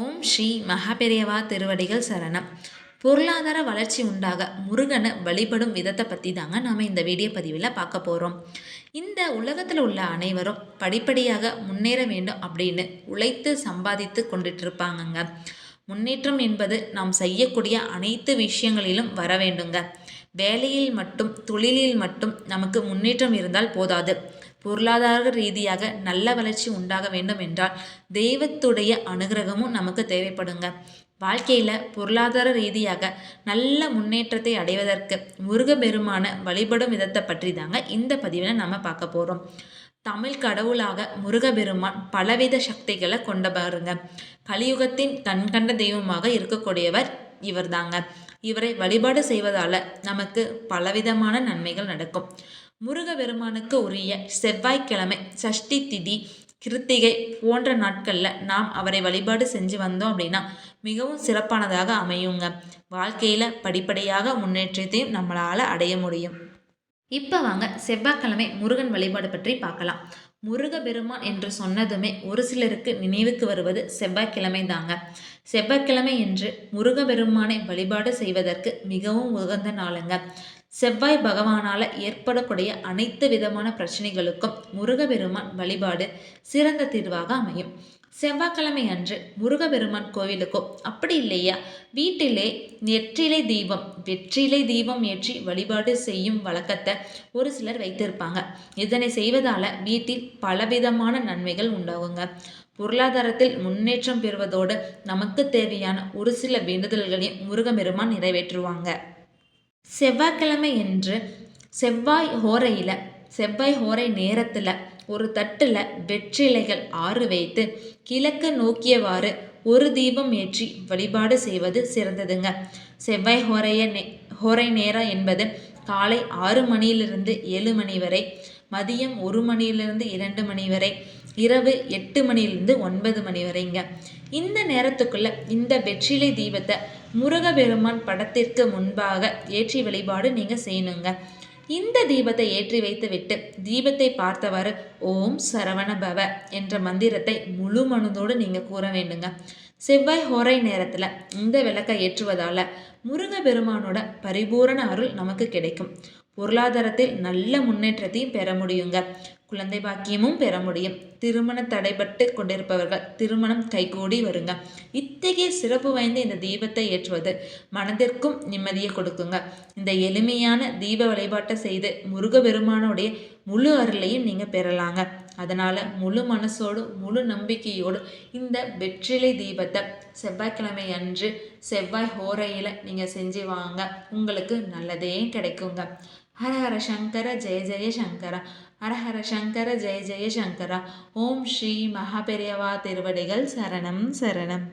ஓம் ஸ்ரீ மகாபெரியவா திருவடிகள் சரணம். பொருளாதார வளர்ச்சி உண்டாக முருகனை வழிபடும் விதத்தை பற்றி தாங்க நாம் இந்த வீடியோ பதிவில் பார்க்க போகிறோம் இந்த உலகத்தில் உள்ள அனைவரும் படிப்படியாக முன்னேற வேண்டும் அப்படின்னு உழைத்து சம்பாதித்து கொண்டுட்டு இருப்பாங்கங்க முன்னேற்றம் என்பது நாம் செய்யக்கூடிய அனைத்து விஷயங்களிலும் வர வேண்டுங்க. வேலையில் மட்டும் தொழிலில் மட்டும் நமக்கு முன்னேற்றம் இருந்தால் போதாது. பொருளாதார ரீதியாக நல்ல வளர்ச்சி உண்டாக வேண்டும் என்றால் தெய்வத்துடைய அனுகிரகமும் நமக்கு தேவைப்படுங்க. வாழ்க்கையில் பொருளாதார ரீதியாக நல்ல முன்னேற்றத்தை அடைவதற்கு முருகபெருமான வழிபடும் விதத்தை பற்றி தாங்க இந்த பதிவில் நம்ம பார்க்க போகிறோம் தமிழ் கடவுளாக முருகபெருமான் பலவித சக்திகளை கொண்டவருங்க. கலியுகத்தின் கண்கண்ட தெய்வமாக இருக்கக்கூடியவர் இவர் தாங்க இவரை வழிபாடு செய்வதால் நமக்கு பலவிதமான நன்மைகள் நடக்கும். முருகபெருமானுக்கு உரிய செவ்வாய்க்கிழமை சஷ்டி திதி கிருத்திகை போன்ற நாட்களில் நாம் அவரை வழிபாடு செஞ்சு வந்தோம் அப்படின்னா மிகவும் சிறப்பானதாக அமையுங்க. வாழ்க்கையில் படிப்படியாக முன்னேற்றத்தையும் நம்மளால் அடைய முடியும். இப்போ வாங்க செவ்வாய்க்கிழமை முருகன் வழிபாடு பற்றி பார்க்கலாம். முருகபெருமான் என்று சொன்னதுமே ஒரு சிலருக்கு நினைவுக்கு வருவது செவ்வாய்க்கிழமை தாங்க. செவ்வாய்க்கிழமை என்று முருகபெருமானை வழிபாடு செய்வதற்கு மிகவும் உகந்த நாளுங்க. செவ்வாய் பகவானால் ஏற்படக்கூடிய அனைத்து விதமான பிரச்சனைகளுக்கும் முருகபெருமான் வழிபாடு சிறந்த தீர்வாக அமையும். செவ்வாய்க்கிழமை அன்று முருகபெருமான் கோவிலுக்கோ அப்படி இல்லையா? வீட்டிலே நெற்றிலை தீபம் வெற்றிலை தீபம் ஏற்றி வழிபாடு செய்யும் வழக்கத்தை ஒரு சிலர் வைத்திருப்பாங்க. இதனை செய்வதால் வீட்டில் பலவிதமான நன்மைகள் உண்டாகுங்க. பொருளாதாரத்தில் முன்னேற்றம் பெறுவதோடு நமக்கு தேவையான ஒரு சில வேண்டுதல்களையும் முருகபெருமான் நிறைவேற்றுவாங்க. செவ்வாய்க்கிழமை என்று செவ்வாய் ஹோரையில் செவ்வாய் ஹோரை நேரத்தில் ஒரு தட்டில் வெற்றிலைகள் ஆறு வைத்து கிழக்கு நோக்கியவாறு ஒரு தீபம் ஏற்றி வழிபாடு செய்வது சிறந்ததுங்க. செவ்வாய் ஹோரைய நே ஹோரை நேரம் என்பது காலை ஆறு மணியிலிருந்து ஏழு மணி வரை மதியம் ஒரு மணியிலிருந்து இரண்டு மணி வரை இரவு எட்டு மணிலிருந்து ஒன்பது மணி வரைங்க. இந்த நேரத்துக்குள்ள இந்த வெற்றிலை தீபத்தை முருகபெருமான் படத்திற்கு முன்பாக ஏற்றி வழிபாடு நீங்கள் செய்யணுங்க. இந்த தீபத்தை ஏற்றி வைத்துவிட்டு தீபத்தை பார்த்தவாறு ஓம் சரவண பவ என்ற மந்திரத்தை முழு மனதோடு நீங்கள் கூற வேண்டுங்க. செவ்வாய் ஹோரை நேரத்தில் இந்த விளக்கை ஏற்றுவதால் முருகபெருமானோட பரிபூரண அருள் நமக்கு கிடைக்கும். பொருளாதாரத்தில் நல்ல முன்னேற்றத்தையும் பெற முடியுங்க. குழந்தை பாக்கியமும் பெற முடியும். திருமண தடைபட்டு கொண்டிருப்பவர்கள் திருமணம் கைகூடி வருங்க. இத்தகைய சிறப்பு வாய்ந்த இந்த தீபத்தை ஏற்றுவது மனதிற்கும் நிம்மதியை கொடுக்குங்க. இந்த எளிமையான தீப வழிபாட்டை செய்து முருகபெருமானுடைய முழு அருளையும் நீங்கள் பெறலாங்க. அதனால் முழு மனசோடு முழு நம்பிக்கையோடு இந்த வெற்றிலை தீபத்தை செவ்வாய்க்கிழமை அன்று செவ்வாய் ஹோரையில் நீங்கள் செஞ்சு வாங்க. உங்களுக்கு நல்லதே கிடைக்குங்க. ஹர ஹர சங்கர ஜெய ஜெய சங்கர ஹர ஹர சங்கர ஜெய ஜெய சங்கர ஓம் ஸ்ரீ மகாபெரியவா திருவடிகள் சரணம் சரணம்